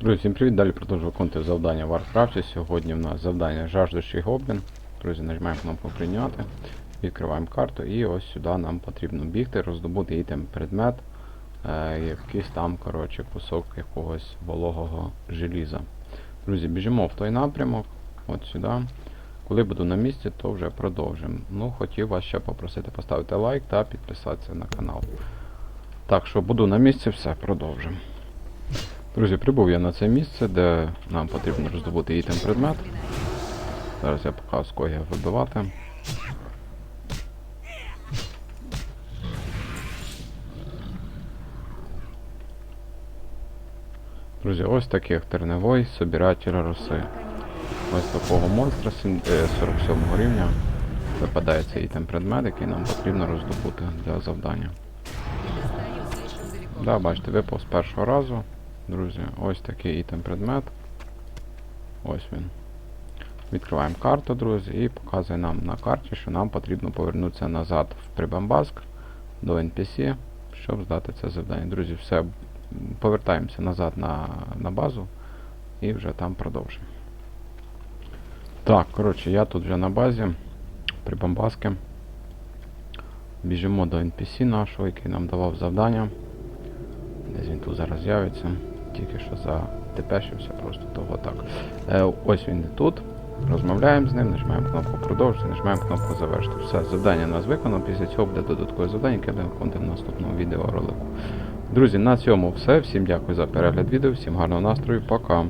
Друзі, всім привіт! Далі продовжую виконувати завдання в Warcraft. Сьогодні в нас завдання жаждущий гоблін. Друзі, нажимаємо кнопку прийняти, відкриваємо карту і ось сюди нам потрібно бігти, роздобути ітем предмет, е, якийсь там, коротше, кусок якогось вологого желіза. Друзі, біжимо в той напрямок, от сюди. Коли буду на місці, то вже продовжимо. Ну, хотів вас ще попросити поставити лайк та підписатися на канал. Так що буду на місці, все, продовжимо. Друзі, прибув я на це місце, де нам потрібно роздобути ітем предмет. Зараз я покажу, кого я вибивати. Друзі, ось таких терневой собиратель роси. Ось такого монстра сім- е, 47 рівня випадає цей ітем предмет, який нам потрібно роздобути для завдання. Да, бачите, випав з першого разу. Друзі, ось такий ітем предмет. Ось він. Відкриваємо карту, друзі, і показує нам на карті, що нам потрібно повернутися назад в Прибамбаск до NPC, щоб здати це завдання. Друзі, все, повертаємося назад на, на базу і вже там продовжимо. Так, коротше, я тут вже на базі Прибамбаски. Біжимо до NPC нашого, який нам давав завдання. Десь він тут зараз з'явиться. Тільки що затепешився просто того так. Е, ось він і тут. Розмовляємо з ним, нажимаємо кнопку продовжити, нажимаємо кнопку завершити. Все, завдання у нас виконано. Після цього буде додаткове завдання, яке ми виконати в наступному відеоролику. Друзі, на цьому все. Всім дякую за перегляд відео, всім гарного настрою, пока.